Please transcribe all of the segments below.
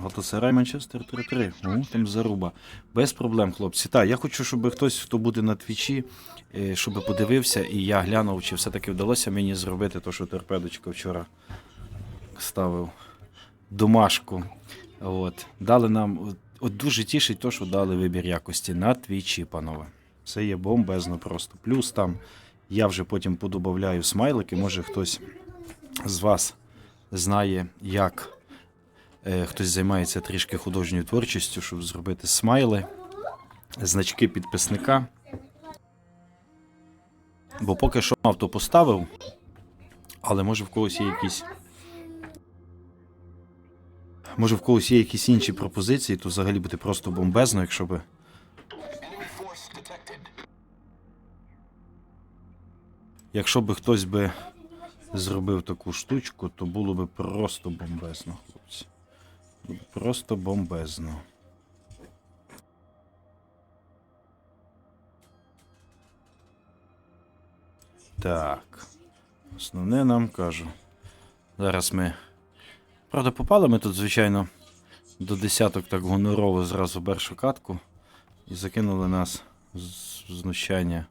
Галатасарай Манчестер 3-3. О, там заруба. Без проблем, хлопці. Так, я хочу, щоб хтось, хто буде на твічі, е, щоб подивився, і я глянув, чи все-таки вдалося мені зробити те, що торпедочка вчора ставив. Домашку. От. Дали нам. От, дуже тішить то, що дали вибір якості на твічі, панове. Це є бомбезно просто. Плюс там я вже потім подобавляю смайлики. Може хтось з вас знає, як хтось займається трішки художньою творчістю, щоб зробити смайли, значки підписника. Бо поки що авто поставив, але може в когось є якісь. Може в когось є якісь інші пропозиції, то взагалі буде просто бомбезно, якщо би. Якщо би хтось би зробив таку штучку, то було би просто бомбезно, хлопці. Просто бомбезно. Так. Основне нам кажу. Зараз ми. Правда, попали ми тут, звичайно, до десяток так гонорово зразу першу катку і закинули нас з знущання.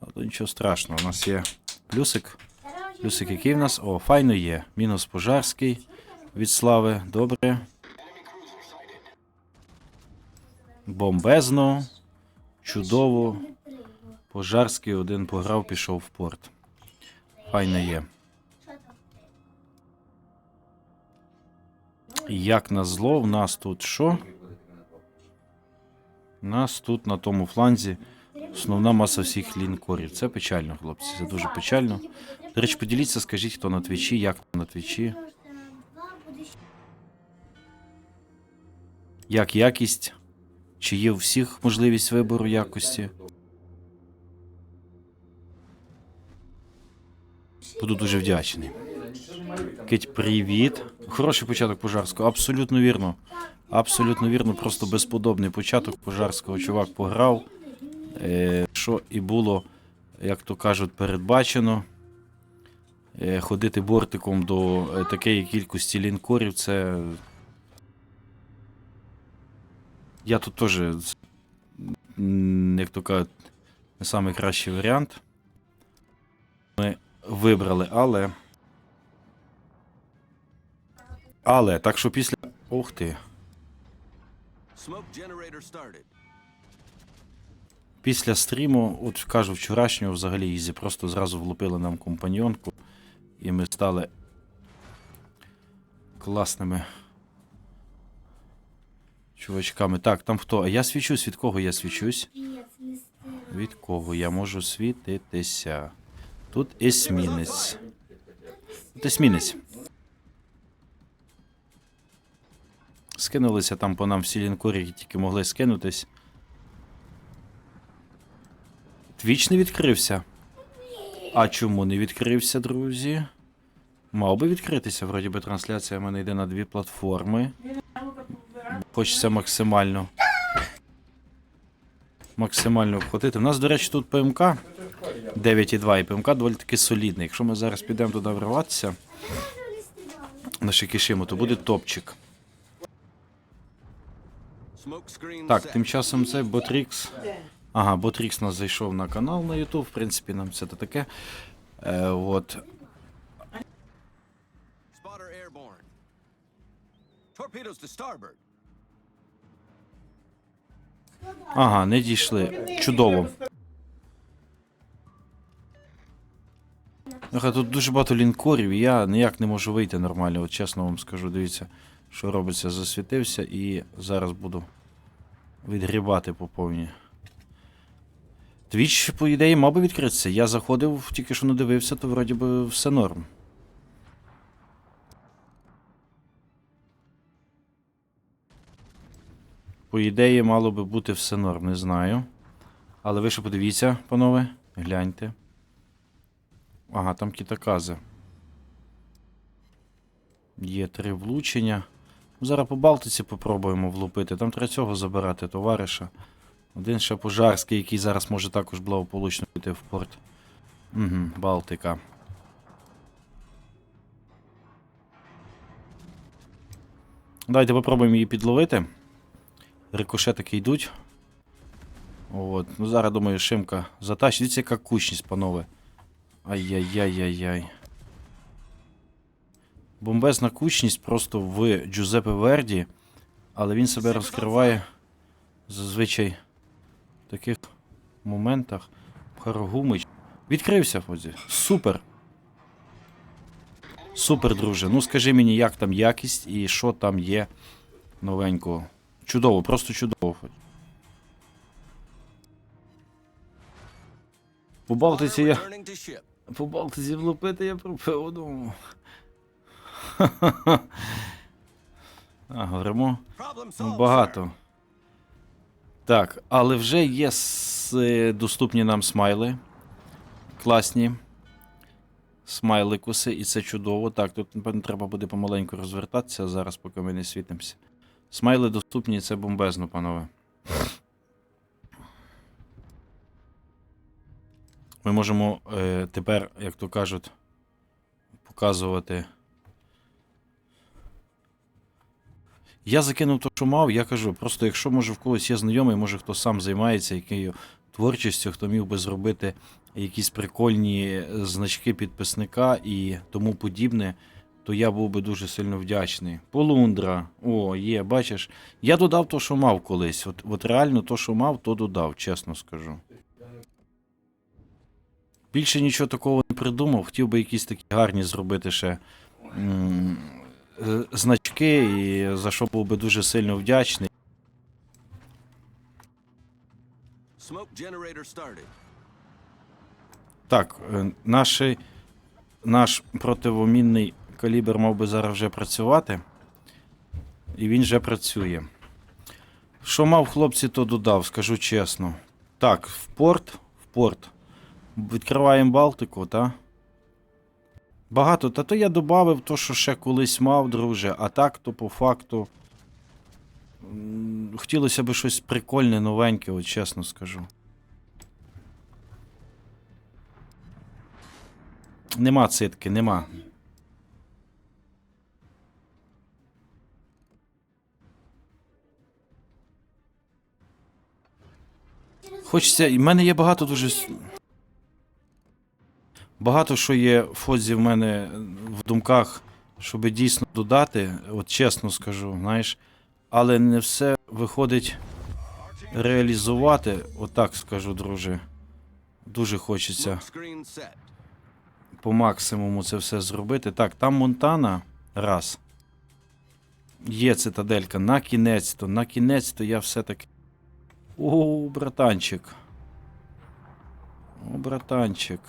Але нічого страшного, у нас є плюсик. Плюсик, який в нас? О, файно є. Мінус пожарський від слави. Добре. Бомбезно. Чудово. Пожарський один пограв, пішов в порт. Файно є. Як на зло, в нас тут що? У нас тут на тому фланзі основна маса всіх лінкорів. Це печально, хлопці. Це дуже печально. До речі, поділіться, скажіть, хто на твічі, як на твічі. Як якість? Чи є у всіх можливість вибору якості? Буду дуже вдячний. Кить, привіт. Хороший початок пожарського. Абсолютно вірно. Абсолютно вірно, просто безподобний початок пожарського. Чувак пограв. Е, що і було, як то кажуть, передбачено. Е, ходити бортиком до е, такої кількості лінкорів, це. Я тут теж, як то кажуть, не найкращий варіант. Ми вибрали, але. Але, так що після. Ух ти. Після стріму, от кажу, вчорашнього взагалі Ізі просто зразу влупили нам компаньонку, і ми стали класними чувачками. Так, там хто? А я свічусь, від кого я свічусь? Від кого я можу світитися? Тут есмінець. Тут есмінець. Скинулися там по нам всі лінкори, які тільки могли скинутись. Твіч не відкрився. А чому не відкрився, друзі? Мав би відкритися, вроді би трансляція в мене йде на дві платформи. Хочеться максимально. Максимально вхватити. У нас, до речі, тут ПМК 9,2 і ПМК доволі таки солідний. Якщо ми зараз підемо туди вриватися на Шикішиму, то буде топчик. Так, тим часом це Ботрікс. Ага, Ботрікс нас зайшов на канал на YouTube. В принципі, нам це то таке. Е, от. Torpedoes to starboard. Ага, не дійшли. Чудово. Ага, тут дуже багато лінкорів, і я ніяк не можу вийти нормально. От чесно вам скажу, дивіться, що робиться, засвітився і зараз буду відгрібати по повній. Твіч, по ідеї, мав би відкритися. Я заходив, тільки що не дивився, то вроді би все норм. По ідеї, мало би бути все норм, не знаю. Але ви ще подивіться, панове, гляньте. Ага, там кітакази. Є три влучення. Зараз по Балтиці попробуємо влупити. Там треба цього забирати, товариша. Один ще пожарський, який зараз може також благополучно піти в порт. Угу, Балтика. Давайте попробуємо її підловити. Рикошетики йдуть. От. Ну зараз, думаю, Шимка затащить. Дивіться, яка кучність, панове. Ай-яй-яй-яй-яй. Бомбезна кучність просто в Джузеппе Верді, але він себе розкриває зазвичай в таких моментах. Харагумич. Відкрився, Фозі. Супер. Супер, друже. Ну скажи мені, як там якість і що там є новенького. Чудово, просто чудово. По Балтиці я. По Балтиці влупити я про певну. А, говоримо. Ну, багато. Так, але вже є е, доступні нам смайли. Класні. Смайликуси, і це чудово. Так, тут, напевно, треба буде помаленьку розвертатися зараз, поки ми не світимося. Смайли доступні, це бомбезно, панове. Ми можемо е, тепер, як то кажуть, показувати. Я закинув то, що мав, я кажу, просто якщо може в когось є знайомий, може хто сам займається якою творчістю, хто міг би зробити якісь прикольні е, значки підписника і тому подібне, то я був би дуже сильно вдячний. Полундра, о, є, бачиш. Я додав то, що мав колись. От, от реально то, що мав, то додав, чесно скажу. Більше нічого такого не придумав. Хотів би якісь такі гарні зробити ще м, е, значки, і за що був би дуже сильно вдячний. Так, е, наші, наш противомінний калібр мав би зараз вже працювати. І він вже працює. Що мав хлопці, то додав, скажу чесно. Так, в порт, в порт. Відкриваємо Балтику, та? Багато, та то я додав то, що ще колись мав, друже, а так, то по факту. Хотілося б щось прикольне, новеньке, от чесно скажу. Нема цитки, нема. Хочеться. І в мене є багато дуже. Багато що є в фозі в мене в думках, щоб дійсно додати, от чесно скажу, знаєш. Але не все виходить реалізувати, отак скажу, друже. Дуже хочеться по максимуму це все зробити. Так, там Монтана. Раз. Є цитаделька. На кінець-то, на кінець-то я все-таки. О, братанчик. О, братанчик.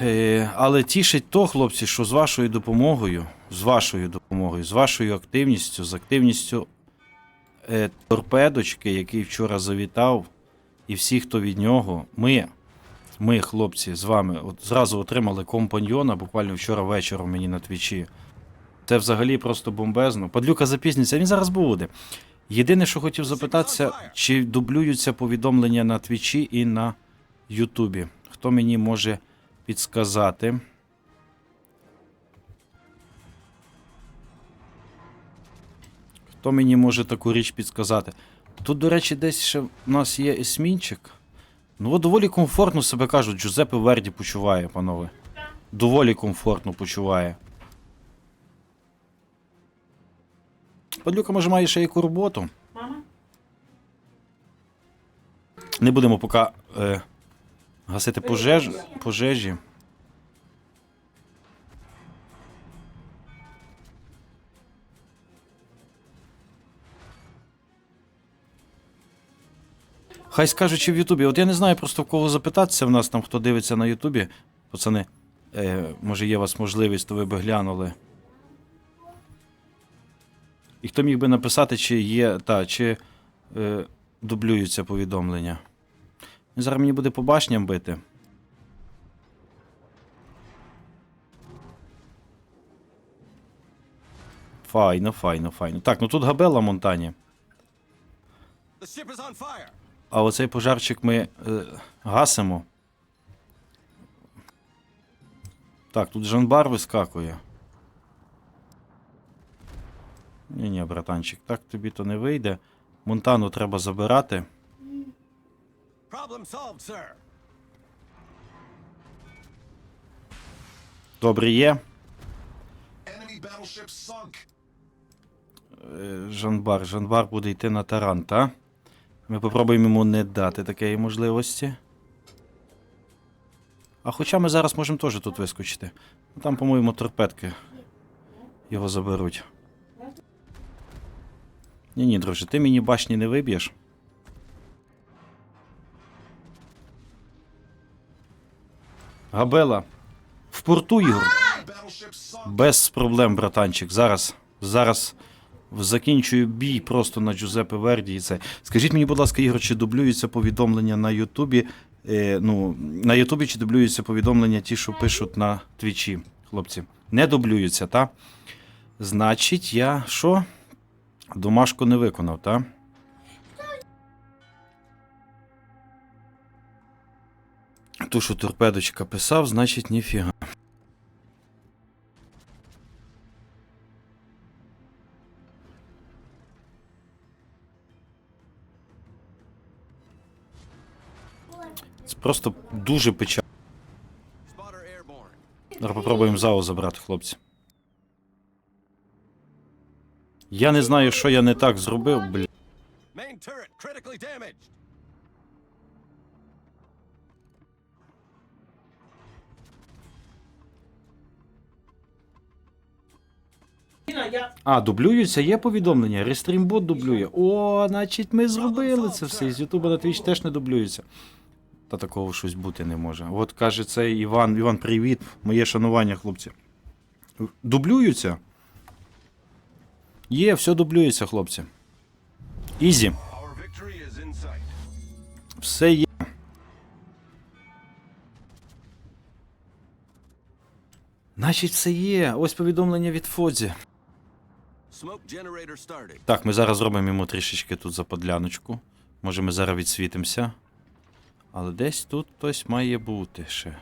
Е, але тішить то, хлопці, що з вашою допомогою, з вашою допомогою, з вашою активністю, з активністю е, торпедочки, який вчора завітав, і всі, хто від нього, ми ми, хлопці, з вами от зразу отримали компаньйона буквально вчора вечором мені на твічі. Це взагалі просто бомбезно. Падлюка запізниться, він зараз буде. Єдине, що хотів запитатися, чи дублюються повідомлення на твічі і на Ютубі. Хто мені може підсказати? Хто мені може таку річ підсказати? Тут, до речі, десь ще в нас є есмінчик. Ну, от доволі комфортно себе кажуть, Джузеппе Верді почуває, панове. Доволі комфортно почуває. Падлюка, може, має ще яку роботу. Мама? Не будемо поки е, гасити пожеж, пожежі. Хай скажуть, чи в Ютубі. От я не знаю просто в кого запитатися в нас там, хто дивиться на Ютубі. Пацани, е, може є у вас можливість, то ви би глянули. І хто міг би написати, чи є, та, чи е, дублюються повідомлення. Зараз мені буде по башням бити. Файно, файно, файно. Так, ну тут габела Монтані. А оцей пожарчик ми е, гасимо. Так, тут Жанбар вискакує. Ні, ні, братанчик, так тобі то не вийде. Монтану треба забирати. Добре є. Е, Жанбар. Жанбар буде йти на таран, та? Ми попробуємо йому не дати такої можливості. А хоча ми зараз можемо теж тут вискочити. Там, по-моєму, торпедки його заберуть. Ні, ні, друже, ти мені башні не виб'єш. Габела. В порту, Ігор. Без проблем, братанчик. Зараз. Зараз закінчую бій просто на Джузеппе Верді і це. Скажіть мені, будь ласка, Ігор, чи дублюються повідомлення на Ютубі? Е, ну, на Ютубі чи дублюються повідомлення ті, що пишуть на Твічі, хлопці? Не дублюються, та? Значить, я що? Домашку не виконав, та? Ту, що торпедочка писав, значить, ніфіга. Це просто дуже печально. Зараз попробуємо ЗАО забрати, хлопці. Я не знаю, що я не так зробив, damaged. А, дублюються, є повідомлення. Рестрімбот дублює. О, значить, ми зробили це все. З Ютуба на Твіч теж не дублюється. Та такого щось бути не може. От каже цей Іван. Іван, привіт. Моє шанування, хлопці. Дублюються? Є, все дублюється, хлопці. Ізі. Все є. Значить, все є. Ось повідомлення від Фодзі. Так, ми зараз зробимо йому трішечки тут заподляночку. Може, ми зараз відсвітимося. Але десь тут хтось має бути ще.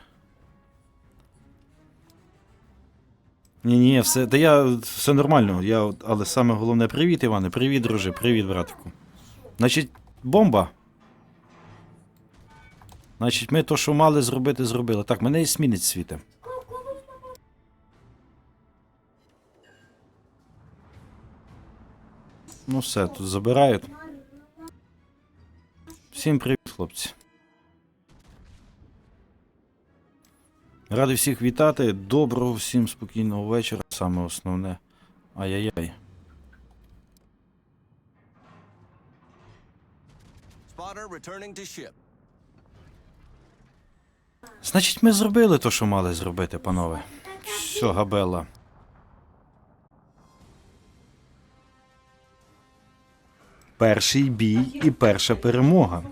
Ні, ні, все. Та я все нормально. Я, але саме головне, привіт, Іване, привіт, друже, привіт, братику. Значить, бомба. Значить, ми то, що мали зробити, зробили. Так, мене і смінець світе. Ну все, тут забирають. Всім привіт, хлопці. Радий всіх вітати. Доброго всім спокійного вечора. Саме основне. Ай-яй-яй. Значить, ми зробили те, що мали зробити, панове. Все, габела. Перший бій і перша перемога.